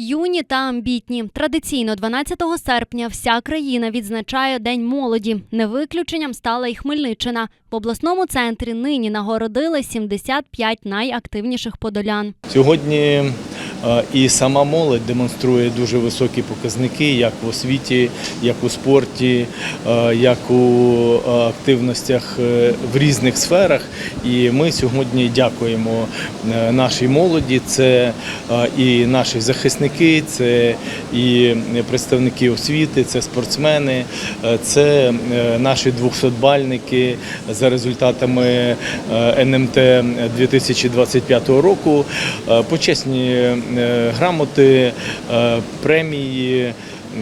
Юні та амбітні. Традиційно 12 серпня вся країна відзначає День молоді. Не виключенням стала і Хмельниччина. В обласному центрі нині нагородили 75 найактивніших подолян. Сьогодні і сама молодь демонструє дуже високі показники, як в освіті, як у спорті, е, як у е, активностях е, в різних сферах. І ми сьогодні дякуємо е, нашій молоді. Це е, і наші захисники, це і представники освіти, це спортсмени, е, це е, наші двохсотбальники за результатами е, НМТ 2025 року. Е, Почесні е, грамоти, е, премії.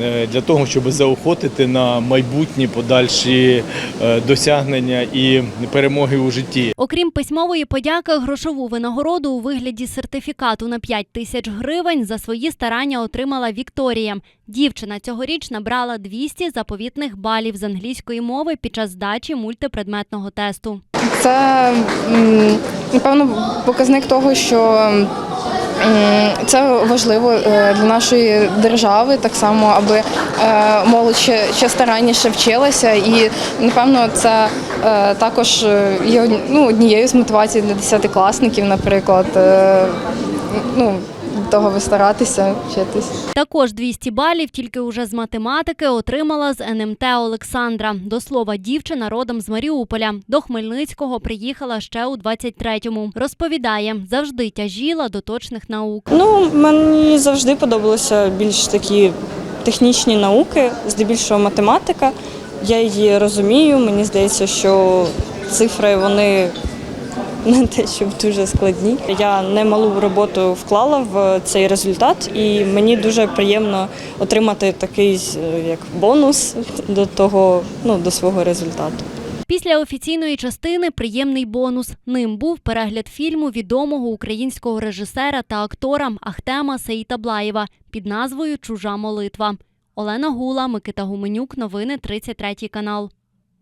е, Для того щоб заохотити на майбутні подальші е, досягнення і перемоги у житті. Окрім письмової подяки, грошову винагороду у вигляді сертифікату на 5 тисяч гривень за свої старання отримала Вікторія. Дівчина цьогоріч набрала 200 заповітних балів з англійської мови під час здачі мультипредметного тесту. Це напевно показник того, що це важливо е, для нашої держави, так само, аби е, молодь ще, ще старанніше вчилася. І напевно це е, також є ну, однією з мотивацій для десятикласників, наприклад. Ну, того ви старатися вчитись. Також 200 балів тільки уже з математики отримала з НМТ Олександра. До слова, дівчина родом з Маріуполя. До Хмельницького приїхала ще у 23-му. Розповідає, завжди тяжіла до точних наук. Ну, мені завжди подобалися більш такі технічні науки, здебільшого математика. Я її розумію. Мені здається, що цифри вони не те, щоб дуже складні. Я немалу роботу вклала в цей результат, і мені дуже приємно отримати такий е, як бонус до того, ну до свого результату. Після офіційної частини приємний бонус. Ним був перегляд фільму відомого українського режисера та актора Ахтема Сеїтаблаєва під назвою Чужа молитва. Олена Гула, Микита Гуменюк. Новини 33 канал.